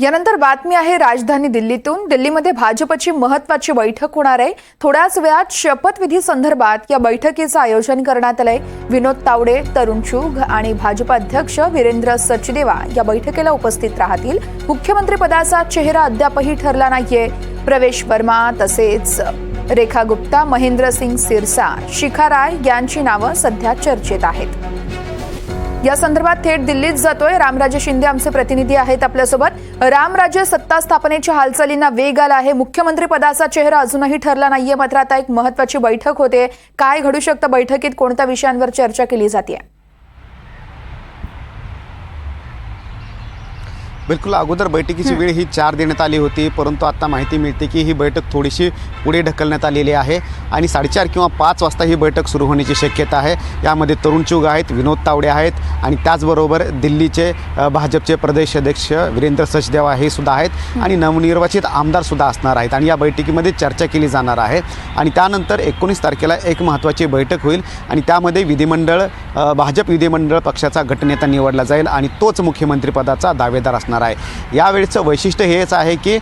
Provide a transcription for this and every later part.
यानंतर बातमी आहे राजधानी दिल्लीतून. दिल्लीमध्ये भाजपची महत्वाची बैठक होणार आहे. थोड्याच वेळात शपथविधी संदर्भात या बैठकीचं आयोजन करण्यात आलंय. विनोद तावडे तरुण चुघ आणि भाजप अध्यक्ष वीरेंद्र सचदेवा या बैठकीला उपस्थित राहतील. मुख्यमंत्री पदाचा चेहरा अद्यापही ठरला नाहीये. प्रवेश वर्मा तसेच रेखा गुप्ता महेंद्र सिंग सिरसा शिखा राय यांची नावं सध्या चर्चेत आहेत. या संदर्भात थेट दिल्लीत जातोय. रामराजे शिंदे आमचे प्रतिनिधी आहेत आपल्यासोबत. रामराजे सत्ता स्थापनेच्या हालचालींना वेग आला आहे. मुख्यमंत्री पदाचा चेहरा अजूनही ठरला नाहीये. मात्र आता एक महत्वाची बैठक होते. काय घडू शकतं? बैठकीत कोणत्या विषयांवर चर्चा केली जाते बिलकुल अगोदर बैठकीची वेळ ही चार देण्यात आली होती परंतु आता माहिती मिळते की ही बैठक थोडीशी पुढे ढकलण्यात आलेली आहे आणि साडेचार किंवा पाच वाजता ही बैठक सुरू होण्याची शक्यता आहे. यामध्ये तरुण चुग आहेत विनोद तावडे आहेत आणि त्याचबरोबर दिल्लीचे भाजपचे प्रदेश अध्यक्ष वीरेंद्र सचदेवा हे सुद्धा आहेत आणि नवनिर्वाचित आमदार सुद्धा असणार आहेत आणि या बैठकीमध्ये चर्चा केली जाणार आहे. आणि त्यानंतर एकोणीस तारखेला एक महत्त्वाची बैठक होईल आणि त्यामध्ये विधिमंडळ भाजप विधिमंडळ पक्षाचा गटनेता निवडला जाईल आणि तोच मुख्यमंत्रीपदाचा दावेदार असणार आहे. यावेळेचं वैशिष्ट्य हेच आहे की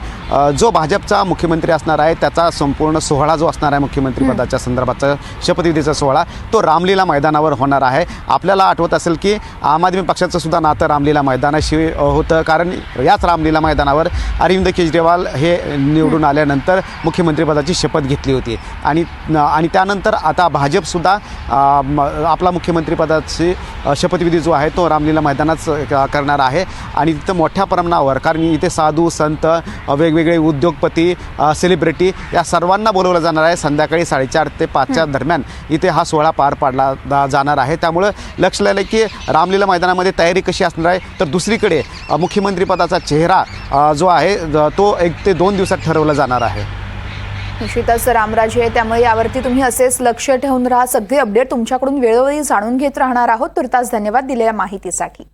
जो भाजपचा मुख्यमंत्री असणार आहे त्याचा संपूर्ण सोहळा जो असणार आहे मुख्यमंत्रीपदाच्या संदर्भाचा शपथविधीचा सोहळा तो रामलीला मैदानावर होणार आहे. आपल्याला आठवत असेल की आम आदमी पक्षाचं सुद्धा नातं रामलीला मैदानाशी होतं. कारण याच रामलीला मैदानावर अरविंद केजरीवाल हे निवडून आल्यानंतर मुख्यमंत्रीपदाची शपथ घेतली होती. आणि आणि त्यानंतर आता भाजपसुद्धा आपला मुख्यमंत्रीपदाची शपथविधी जो आहे तो रामलीला मैदानात अ, करणार आहे. आणि तिथं मोठ्या प्रमाणावर कारण इथे साधू संत वेगवेगळे उद्योगपती सेलिब्रिटी या सर्वांना बोलवलं जाणार आहे. संध्याकाळी साडेचार ते पाचच्या दरम्यान इथे हा सोहळा पार पाडला जाणार आहे. त्यामुळं लक्ष लागलं की रामलीला मैदानामध्ये तयारी कशी असणार आहे? तर दुसरीकडे मुख्यमंत्रीपदाचा चेहरा जो आहे तो एक ते दोन दिवसात ठरवला जाणार आहे. निश्चितच रामराजे आहे त्यामुळे यावरती तुम्ही असेच लक्ष ठेवून राहा. सगळे अपडेट तुमच्याकडून वेळोवेळी जाणून घेत राहणार आहोत. तुर्तास धन्यवाद दिलेल्या माहितीसाठी.